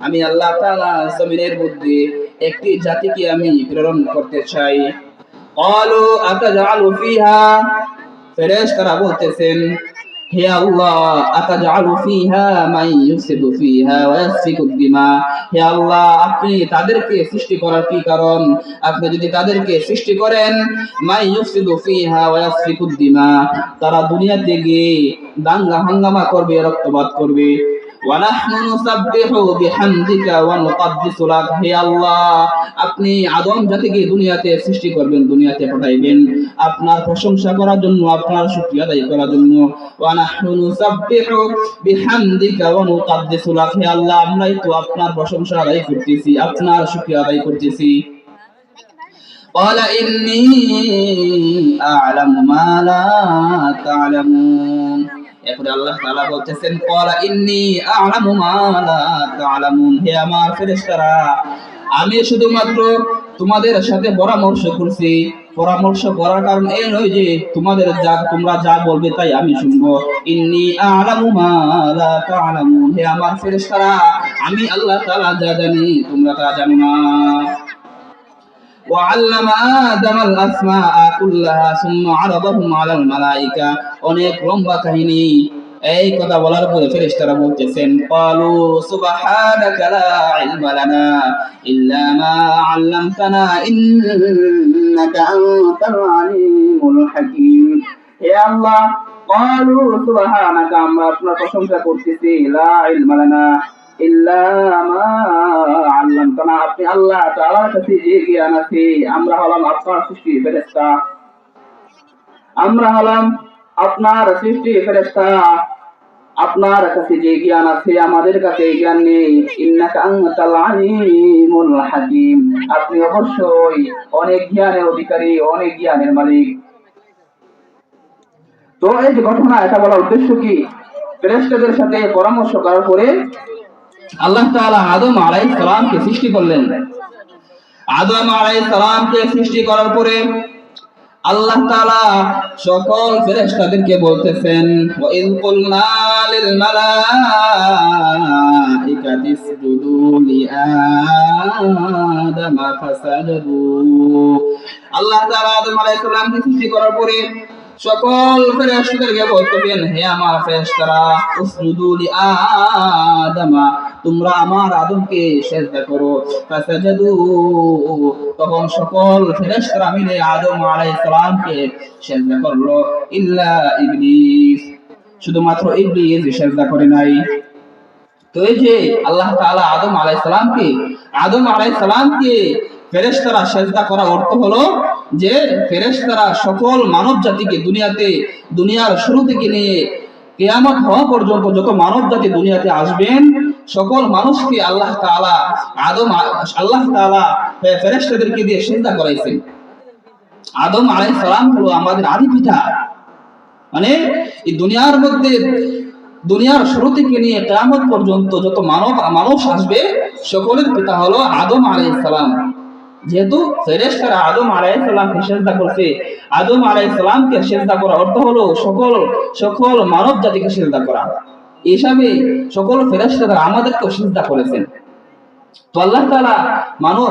আমি আল্লাহ জমিনের মধ্যে একটি জাতিকে আমি প্রেরণ করতে চাই। অলো আতাজআলু ফিহা? ফেরেশতারা বলতেছেন হে আল্লাহ, আতাজআলু ফিহা মান ইউফসিদু ফিহা ওয়া ইয়াসফিকু দিমা। হে আল্লাহ, আপনি তাদেরকে সৃষ্টি করার কি কারণ? আপনি যদি তাদেরকে সৃষ্টি করেন, মান ইউফসিদু ফিহা ওয়া ইয়াসফিকু দিমা। তারা দুনিয়াতে গিয়ে দাঙ্গা হাঙ্গামা করবে, রক্তপাত করবে। ওয়ানাহনু নুসাব্বিহু বিহামদিকা ওয়া নুকদ্দিসু লাক হে আল্লাহ আপনি আদম জাতিকে দুনিয়াতে সৃষ্টি করবেন দুনিয়াতে পাঠাইবেন আপনার প্রশংসা করার জন্য আপনার শুকরিয়া আদায় করার জন্য ওয়ানাহনু নুসাব্বিহু বিহামদিকা ওয়া নুকদ্দিসু লাক হে আল্লাহ আমরাই তো আপনার প্রশংসা আদায় করতেছি আপনার শুকরিয়া আদায় করতেছি قال إني أعلم ما لا تعلمون আল্লাহ বলতেছেন আমার আমি শুধুমাত্র তোমাদের সাথে পরামর্শ করছি। পরামর্শ করার কারণ এই নয় যে তোমাদের যা, তোমরা যা বলবে তাই আমি শুনব। ইন্নি আ'লামু মা লা তা'লামুন হে আমার ফেরেশতারা, আমি আল্লাহ তাআলা যা জানি, তোমরা তা জানো না। وعلم آدم الأسماء كلها ثم عرضهم على الملائكة অনেক লম্বা কাহিনী এই কথা বলার পরে ফেরেশতারা বলতেছেন قالوا سبحانك لا علم لنا إلا ما علمتنا إنك أنت العليم الحكيم হে আল্লাহ قالوا سبحانك আমরা আপনার প্রশংসা করতেছি লা ইলমা লানা ইল্লা মা আল্লামতানা আপনি আল্লাহ আমরা হলাম আপনার সৃষ্টি আমরা হলাম আপনার সৃষ্টি আপনার কাছে যে জ্ঞান আছে, আমাদের কাছে জ্ঞান নেই। আপনি অবশ্যই অনেক জ্ঞানের অধিকারী, অনেক জ্ঞানের মালিক। তো এই যে ঘটনা, এটা বলার উদ্দেশ্য কি? ফেরেশতাদের সাথে পরামর্শ করার পরে আল্লাহ তাআলা আদম আলাইহিস সালামকে সৃষ্টি করলেন। আদম আলাইহিস সালামকে সৃষ্টি করার পরে আল্লাহ তাআলা সকল ফেরেশতাদেরকে বলতেছেন আল্লাহ তাআলা আদম আলাইহিস সালামকে সৃষ্টি করার পরে সকল ফেরেশতাদেরকে বলতেন হে আমার ফেরেশতারা উসজুদু লি আদামা তোমরা আমার আদমকে সেজদা করো। ফাসাজাদু। তখন সকল ফেরেশতারা মিলে আদম আলাইহিস সালামকে সেজদা করল। ইল্লা ইবলিস। শুধুমাত্র ইবলিস সেজদা করে নাই। তো এই যে আল্লাহ তাআলা আদম আলাইহিস সালামকে আদম আলাইহিস সালামকে ফেরেশতারা সেজদা করা অর্থ হলো যে ফেরেশতারা সকল মানব জাতিকে দুনিয়াতে, দুনিয়ার শুরু থেকে নিয়ে কেয়ামত হওয়া পর্যন্ত যত মানব জাতি দুনিয়াতে আসবেন সকল মানুষকে আল্লাহ তাআলা আদম আল্লাহ তাআলা ফেরেশতাদেরকে দিয়ে চিন্তা করাইছেন আদম আলাইহিস সালাম হলো আমাদের আদি পিতা। মানে এই দুনিয়ার মধ্যে, দুনিয়ার শুরু থেকে নিয়ে কেয়ামত পর্যন্ত যত মানব, মানুষ আসবে, সকলের পিতা হলো আদম আলাইহিস সালাম। যেহেতু ফেরেশতারা আদম আলাইহিস সালামকে সেজদা করছে, আদম আলাইহিস সালামকে সেজদা করা অর্থ হলো সকল সকল মানব জাতিকে সেজদা করা। হিসাবে সকল ফেরেশতারা আমাদেরকে সেজদা করেছেন। তো আল্লাহ তাআলা মানব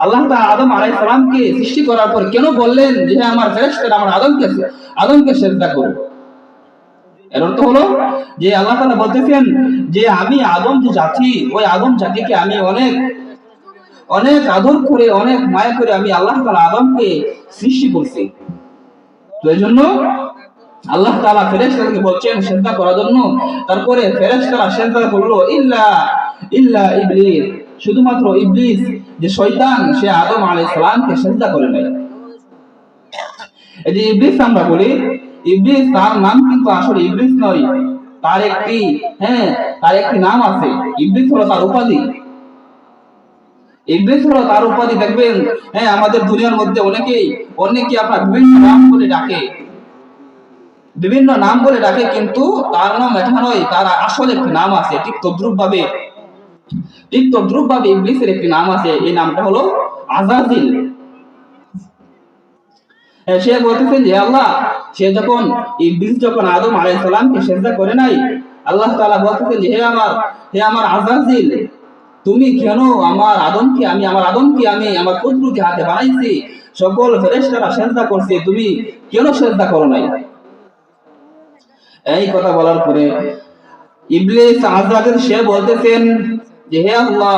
আল্লাহ তাআলা আদম আলাইহিস সালামকে সৃষ্টি করার পর কেন বললেন যে হ্যাঁ, আমার ফেরেশতারা আমার আদমকে আদমকে সেজদা করো এর অর্থ হলো যে আল্লাহ তাআলা বলতেছেন যে আমি আদম যে জাতি ওই আদম জাতিকে আমি অনেক অনেক আদর করে অনেক মায়া করে আমি আল্লাহ তালা আদমকে সৃষ্টি করছি। তো এই জন্য আল্লাহ তাআলা ফেরেশতাদেরকে বলছেন, সেজদা করার জন্য। তারপরে ফেরেশতারা সেজদা করল, ইল্লা ইল্লা ইবলিস। শুধুমাত্র ইবলিস, যে শয়তান, সে আদম আলাইহিস সালামকে সেজদা করে নাই। এই ইবলিস আমরা বলি, ইবলিস তার নাম কিন্তু আসলে ইবলিস নয়, তার একটি হ্যাঁ তার একটি নাম আছে, ইবলিস হলো তার উপাধি। ইবলিস হলো তার উপাধি, দেখবেন হ্যাঁ আমাদের দুনিয়ার মধ্যে অনেকেই অনেকে আপনার বিভিন্ন নাম বলে ডাকে। বিভিন্ন নাম বলে ডাকে, কিন্তু তার নাম এটা নয়, তার আসলে একটি নাম আছে, ঠিক তদ্রুপ ভাবে ঠিক তদ্রুপ ভাবে ইবলিসের একটি নাম আছে, এই নামটা হলো আজাজিল। সে বলতেছেন যে, আল্লাহ, সে যখন ইবলিস যখন আদম আলাইহিস সালামকে সেজদা করে নাই, আল্লাহ তাআলা বলতেছেন যে, হে আমার হে আমার আজাজিল, তুমি কেন আমার আদমকে, আমি আমার আদমকে, আমি আমার কুদরতি হাতে বানাইছি? সকল ফেরেশতারা সেজদা করছে, তুমি কেন সেজদা করো নাই? এই কথা বলার পরে ইবলিস আজাজিল সে বলতেছেন যে, হে আল্লাহ,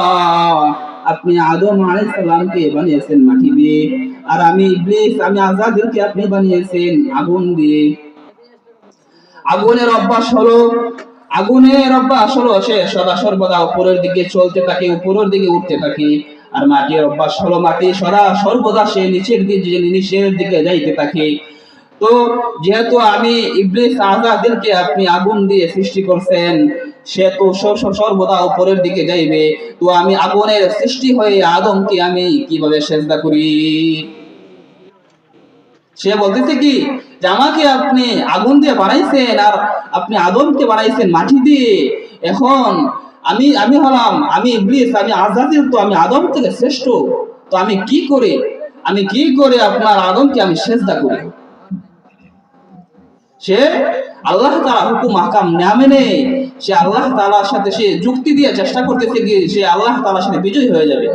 আপনি আদম আলাইহিস সালামকে বানিয়েছেন মাটি দিয়ে, আর আমি ইবলিস, আমি আজাদিলকে আপনি বানিয়েছেন আগুন দিয়ে। আগুনের অভ্যাস হলো, আগুনের অভ্যাস হলো সে সদা সর্বদা উপরের দিকে চলতে থাকে, উপরের দিকে উঠতে থাকে, আর মাটির অভ্যাস হলো মাটি সদা সর্বদা সে নিচের দিকে নিচের দিকে যাইতে থাকে। তো যেহেতু আমি ইবলিস আজাদিলকে আপনি আগুন দিয়ে সৃষ্টি করছেন, সে তো সর্বদা উপরের দিকে যাইবে। তো আমি আগুনের সৃষ্টি হয়ে আদমকে আমি কীভাবে সেজদা করি? সে বলতেছে কি, যে আমাকে আপনি আগুন দিয়ে বানাইছেন আর আপনি আদমকে বানাইছেন মাটি দিয়ে। এখন আমি আমি হলাম, আমি ইবলিস, আমি আজাদিল, তো আমি আদম থেকে শ্রেষ্ঠ। তো আমি কি করে, আমি কি করে আপনার আদমকে আমি সেজদা করি? সে আল্লাহ তালা হুকুম আহকাম না মেনে সে আল্লাহ তাআলার সাথে সে যুক্তি দিয়ে চেষ্টা করতেছে কি সে আল্লাহ তাআলার সাথে বিজয়ী হয়ে যাবে।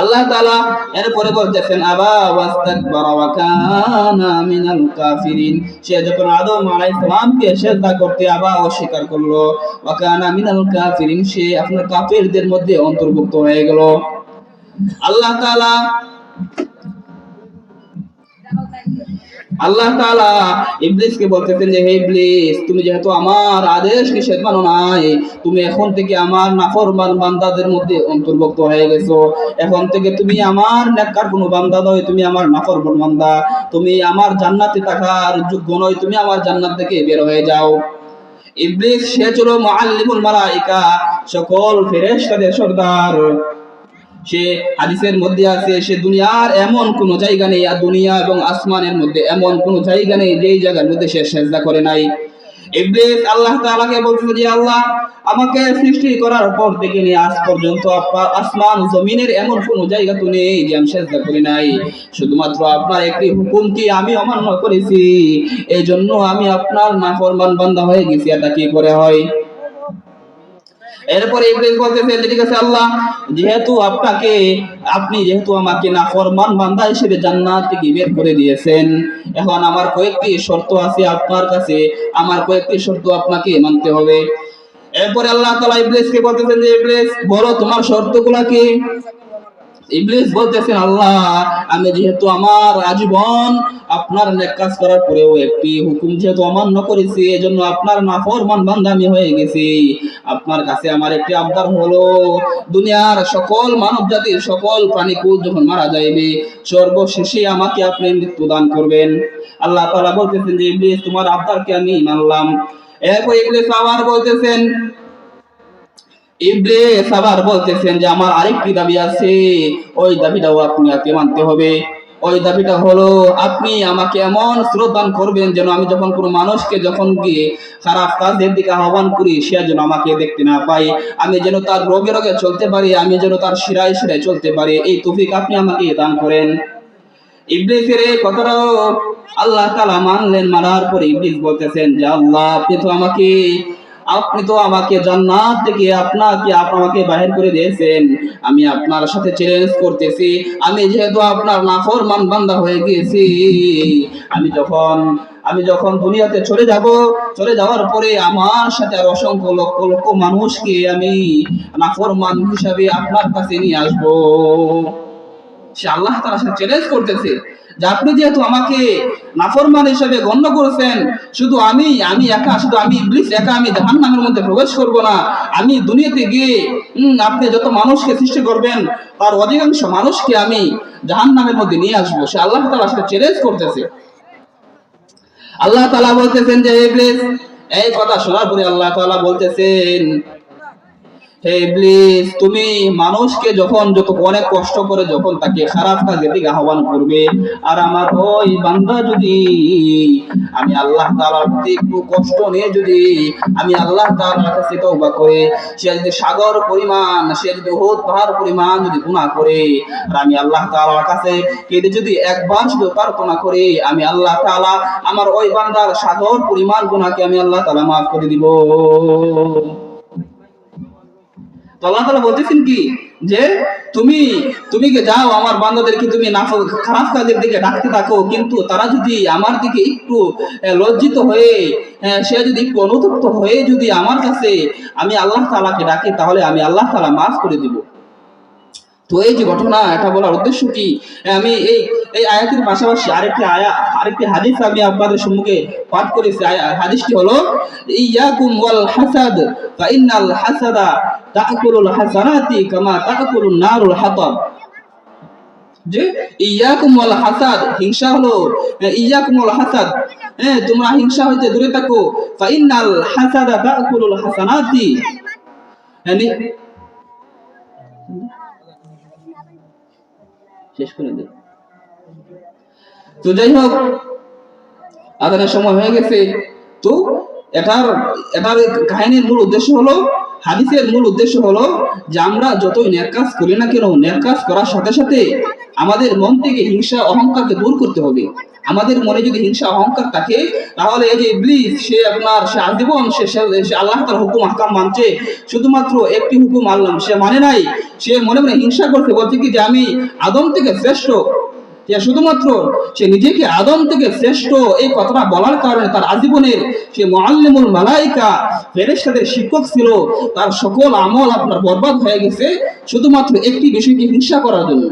আল্লাহ তাআলা এরপরে বলতেছেন, আবা ওয়াস্তাকবারা ওয়া কানা সে যখন আদম আলাইহিস সালামকে করতে আবা অস্বীকার করল, ওয়া কানা মিনাল কাফিরিন, সে আপনার কাফিরদের মধ্যে অন্তর্ভুক্ত হয়ে গেল। আল্লাহ তাআলা আল্লাহ তাআলা ইবলিসকে বলতেছেন যে, হে ইবলিস, তুমি যেহেতু আমার আদেশ নিষেধ মানো নাই, তুমি এখন থেকে আমার নাফরমান বান্দাদের মধ্যে অন্তর্ভুক্ত হয়ে গেছো। এখন থেকে তুমি আমার নেককার কোনো বান্দা নয়, তুমি আমার নাফরমান বান্দা। তুমি আমার জান্নাতে থাকার যোগ্য নয়, তুমি আমার জান্নাত থেকে বের হয়ে যাও। ইবলিস, সে ছিল মুআল্লিমুল মালাইকা, সকল ফেরেশতাদের সর্দার। সে হাদিসের মধ্যে আছে, সে দুনিয়ার এমন কোন জায়গা নেই, আর দুনিয়া এবং আসমানের মধ্যে এমন কোন জায়গা নেই যেই জায়গার মধ্যে সে সেজদা করে নাই। আল্লাহ তাআলাকে যে, আল্লাহ, আমাকে সৃষ্টি করার পর আজ পর্যন্ত আসমান জমিনের এমন কোন জায়গা নেই আমি নাই। শুধুমাত্র আপনার একটি হুকুম কি আমি অমান্য করেছি? এই জন্য আমি আপনার নাফরমান বান্দা হয়ে গেছি এটা কি করে হয়? এরপরে ইব্রাহিম বলতেছে ঠিক আছে, আল্লাহ, যেহেতু আপনাকে, আপনি যেহেতু আমাকে না ফরমান বান্দা হিসেবে জান্নাত থেকে বের করে দিয়েছেন, এখন আমার কয়েকটি শর্ত আছে আপনার কাছে, আমার কয়েকটি শর্ত আপনাকে মানতে হবে। এরপরে আল্লাহ তাআলা ইবলিসকে বলতেছেন যে, ইবলিস, বলো তোমার শর্তগুলা কি? ইবলিস বলতেছেন আল্লাহ, আমি যেহেতু আমার আজীবন আপনার নেক কাজ করার পরেও একটি হুকুম যেহেতু অমান্য করেছি, এজন্য আপনার নাফরমান বান্দা আমি হয়ে গেছি। আপনার কাছে আমার একটি আবদার হলো, দুনিয়ার সকল মানব জাতির সকল প্রাণীকুল যখন মারা যাইবে, সর্বশেষে আমাকে আপনি মৃত্যু দান করবেন। আল্লাহ তাআলা বলতেছেন যে, ইবলিস, তোমার আবদারকে আমি মানলাম। এরপর ইবলিস আবার বলতেছেন ইবলিস আবার বলতেছেন যে, আমার আরেকটি দাবি আছে। ওই দাবিটাও আপনি আগে মানতে হবে। ওই দাবিটা হলো, আপনি আমাকে এমন শ্রদ্ধান করবেন যেন আমি যখন কোনো মানুষকে যখন গিয়ে খারাপ কাজের দিকে আহ্বান করি, সে যেন আমাকে দেখতে না পাই আমি যেন তার রোগে রোগে চলতে পারি, আমি যেন তার শিরায় শিরায় চলতে পারি। এই তৌফিক আপনি আমাকে দান করেন। ইবলিসের এই কথাটাও আল্লাহ তাআলা মানলেন, মানার পরে ইবলিস বলতেছেন যে, আল্লাহ, আপনি তো আমাকে আপনি তো আমাকে জান্নাত থেকে আপনাকে, আপ- আমাকে বাহির করে দিয়েছেন। আমি আপনার সাথে চ্যালেঞ্জ করতেছি। আমি যেহেতু আপনার নাফরমান বান্দা হয়ে গিয়েছি। আমি যখন আমি যখন দুনিয়াতে চলে যাব, চলে যাওয়ার পরে আমার সাথে আর অসংখ্য লক্ষ লক্ষ মানুষকে আমি নাফরমান হিসাবে আপনার কাছে নিয়ে আসব। সে আল্লাহ তাআলার সাথে চ্যালেঞ্জ করতেছে। যে আপনি যেহেতু আমাকে নাফরমান হিসেবে গণ্য করেছেন, শুধু আমি আমি একা, শুধু আমি ইবলিস একা, আমি জাহান্নামের মধ্যে প্রবেশ করব না। আমি দুনিয়াতে গিয়ে আপনি যত মানুষকে সৃষ্টি করবেন, তার অধিকাংশ মানুষকে আমি জাহান নামের মধ্যে নিয়ে আসব। সে আল্লাহ তাআলার সাথে চ্যালেঞ্জ করতেছে। আল্লাহ তাআলা বলতেছেন যে এই কথা শোনার পরে আল্লাহ তাআলা বলতেছেন তুমি মানুষকে যখন যত অনেক কষ্ট করে যখন তাকে খারাপ দিকে আহ্বান করবে, আর আমার ওই বান্দা যদি আমি আল্লাহ প্রতি একটু কষ্ট নিয়ে যদি আমি আল্লাহ কাছে করে, সে যদি সাগর পরিমাণ, সে যদি উহুদ পাহাড় পরিমাণ যদি গুনাহ করে, আর আমি আল্লাহ তাআলার কাছে কেঁদে যদি একবার শুধু প্রার্থনা করে, আমি আল্লাহ তাআলা আমার ওই বান্দার সাগর পরিমাণ গুনাহকে আমি আল্লাহ তাআলা মাফ করে দিব। তো বলতেছেন কি? যে তুমি তুমি যাও, আমার তুমি খারাপ কাজের দিকে ডাকতে থাকো, কিন্তু তারা যদি আমার দিকে একটু লজ্জিত হয়ে সে যদি একটু অনুতপ্ত হয়ে যদি আমার কাছে আমি আল্লাহ তাআলাকে ডাকে, তাহলে আমি আল্লাহ তাআলা মাফ করে দিব। তো এই যে ঘটনা, এটা বলার উদ্দেশ্য কি? আমি এই এই আয়াতের পাশাপাশি আরেকটি আয়া, আরেকটি হাদিস আমি আপনাদের সম্মুখে পাঠ করেছি। হাদিসটি হলো ইয়াকুম ওয়াল হাসাদ হাসাদা তাকুলুল হাসানাতি কামা তাকুলুন নারুল হাতাব। যে ইয়াকুম ওয়াল হাসাদ, হিংসা হলো ইয়াকুম ওয়াল হাসাদ হ্যাঁ তোমরা হিংসা হইতে দূরে থাকো। ফা ইন্নাল হাসাদা তাকুলুল হাসানাতি। মানে শেষ করে দে। তো যাই হোক, আদানের সময় হয়ে গেছে। তো এটার এটার কাহিনীর মূল উদ্দেশ্য হলো হাদিসের মূল উদ্দেশ্য হলো যে আমরা যতই ন্যাক কাজ করি না কেন ন্যাক কাজ করার সাথে সাথে আমাদের মন থেকে হিংসা, অহংকারকে দূর করতে হবে। আমাদের মনে যদি হিংসা, অহংকার থাকে, তাহলে এই যে ইবলিস, সে আপনার, সে আজীবন, সে আল্লাহ তার হুকুম হাকাম মানছে। শুধুমাত্র একটি হুকুম আল্লাহ সে মানে নাই। সে মনে মনে হিংসা করতে বলছে কি যে আমি আদম থেকে শ্রেষ্ঠ। যে শুধুমাত্র সে নিজেকে আদম থেকে শ্রেষ্ঠ এই কথাটা বলার কারণে তার আজীবনের সে মোয়াল্লিমুল মালাইকা, ফেরেশতাদের শিক্ষক ছিল, তার সকল আমল আপনার বরবাদ হয়ে গেছে, শুধুমাত্র একটি বিষয়কে হিংসা করার জন্য।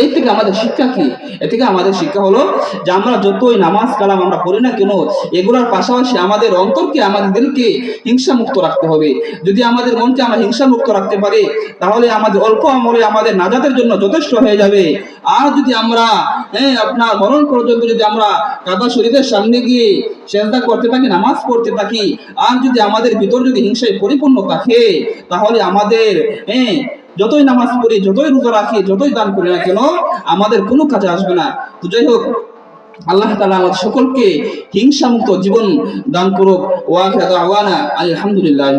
এই থেকে আমাদের শিক্ষা কি? এ থেকে আমাদের শিক্ষা হলো যে আমরা যতই নামাজ, কালাম আমরা পড়ি না কেন, এগুলোর পাশাপাশি আমাদের অন্তরকে, আমাদের দিলকে হিংসা মুক্ত রাখতে হবে। যদি আমাদের মনকে আমরা হিংসা মুক্ত রাখতে পারি, তাহলে আমাদের অল্প আমলে আমাদের নাজাতের জন্য যথেষ্ট হয়ে যাবে। আর যদি আমরা হ্যাঁ আপনার মরণ পর্যন্ত যদি আমরা কাবা শরীফের সামনে গিয়ে সেজদা করতে থাকি, নামাজ পড়তে থাকি, আর যদি আমাদের ভিতর যদি হিংসায় পরিপূর্ণ থাকে, তাহলে আমাদের হ্যাঁ যতই নামাজ পড়ি, যতই রোজা রাখি, যতই দান করি না কেন, আমাদের কোনো কাজে আসবে না। তো যাই হোক, আল্লাহ তালা আমাদের সকলকে হিংসামুক্ত জীবন দান করুক। ওয়াকা আলহামদুলিল্লাহ